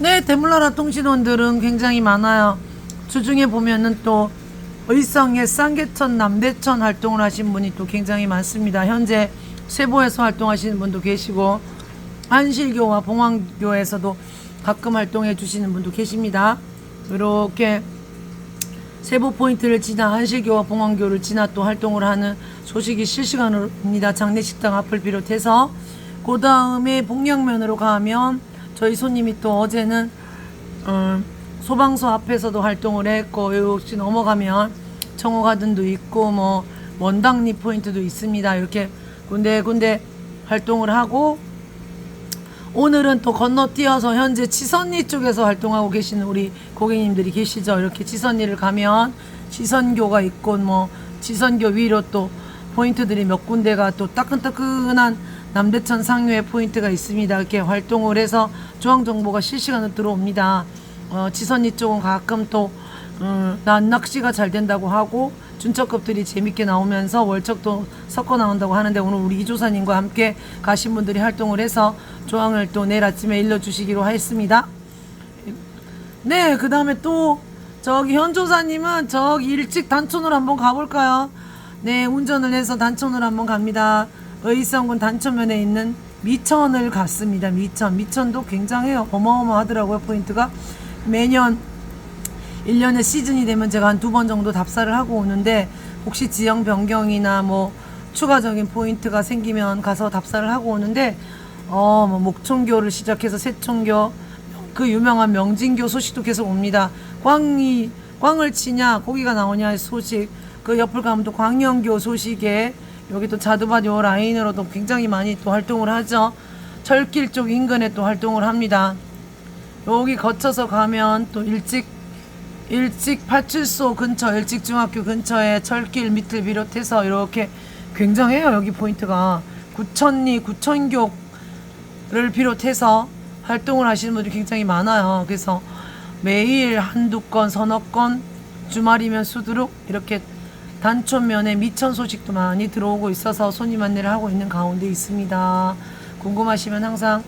네, 대물나라 통신원들은 굉장히 많아요. 주중에 보면은 또 의성의 쌍계천, 남대천 활동을 하신 분이 또 굉장히 많습니다. 현재 세보에서 활동하시는 분도 계시고 안실교와 봉황교에서도 가끔 활동해 주시는 분도 계십니다. 이렇게 세부 포인트를 지나 한실교와 봉황교를 지나 또 활동을 하는 소식이 실시간입니다. 장례식당 앞을 비롯해서 그 다음에 복령면으로 가면 저희 손님이 또 어제는 음, 소방서 앞에서도 활동을 했고 역시 넘어가면 청호가든도 있고 뭐 원당리 포인트도 있습니다. 이렇게 군데군데 활동을 하고 오늘은 또 건너뛰어서 현재 치선리 쪽에서 활동하고 계시는 우리 고객님들이 계시죠. 이렇게 치선리를 가면 치선교가 있고 뭐 치선교 위로 또 포인트들이 몇 군데가 또 따끈따끈한 남대천 상류의 포인트가 있습니다. 이렇게 활동을 해서 조항 정보가 실시간으로 들어옵니다. 어, 치선리 쪽은 가끔 또 음, 난 낚시가 잘 된다고 하고 준척급들이 재밌게 나오면서 월척도 섞어 나온다고 하는데 오늘 우리 이조사님과 함께 가신 분들이 활동을 해서 조항을 또 내일 아침에 일러주시기로 했습니다. 네, 그 다음에 또 저기 현조사님은 저기 일찍 단촌으로 한번 가볼까요? 네, 운전을 해서 단촌으로 한번 갑니다. 의성군 단촌면에 있는 미천을 갔습니다. 미천. 미천도 굉장해요. 어마어마하더라고요, 포인트가. 매년 1년에 시즌이 되면 제가 한 두 번 정도 답사를 하고 오는데 혹시 지형 변경이나 뭐 추가적인 포인트가 생기면 가서 답사를 하고 오는데 어, 뭐 목총교를 시작해서 세총교 그 유명한 명진교 소식도 계속 옵니다. 광이 광을 치냐 고기가 나오냐 소식 그 옆을 가면 또 광영교 소식에 여기 또 자두밭 요 라인으로도 굉장히 많이 또 활동을 하죠. 철길 쪽 인근에 또 활동을 합니다. 여기 거쳐서 가면 또 일찍 일찍 파출소 근처 일찍 중학교 근처에 철길 밑을 비롯해서 이렇게 굉장해요 여기 포인트가 구천리 구천교를 비롯해서 활동을 하시는 분들이 굉장히 많아요 그래서 매일 한두 건 서너 건 주말이면 수두룩 이렇게 단촌면에 미천 소식도 많이 들어오고 있어서 손님 안내를 하고 있는 가운데 있습니다 궁금하시면 항상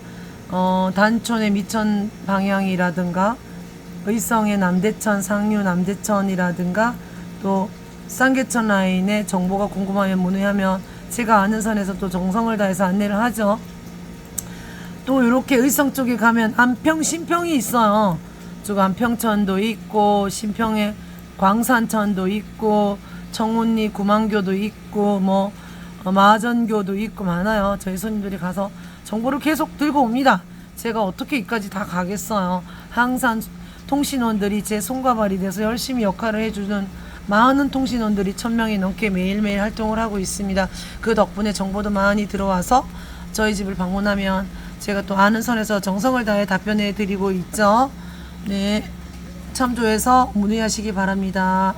어, 단촌의 미천 방향이라든가 의성의 남대천, 상류 남대천이라든가 또 쌍계천 라인의 정보가 궁금하면 문의하면 제가 아는 선에서 또 정성을 다해서 안내를 하죠. 또 이렇게 의성 쪽에 가면 안평, 신평이 있어요. 쭉 안평천도 있고 신평에 광산천도 있고 청운리 구만교도 있고 뭐 어, 마전교도 있고 많아요. 저희 손님들이 가서 정보를 계속 들고 옵니다. 제가 어떻게 이까지 다 가겠어요. 항상 통신원들이 제 손과 발이 돼서 열심히 역할을 해주는 많은 통신원들이 천 명이 넘게 매일매일 활동을 하고 있습니다. 그 덕분에 정보도 많이 들어와서 저희 집을 방문하면 제가 또 아는 선에서 정성을 다해 답변해 드리고 있죠. 네. 참조해서 문의하시기 바랍니다.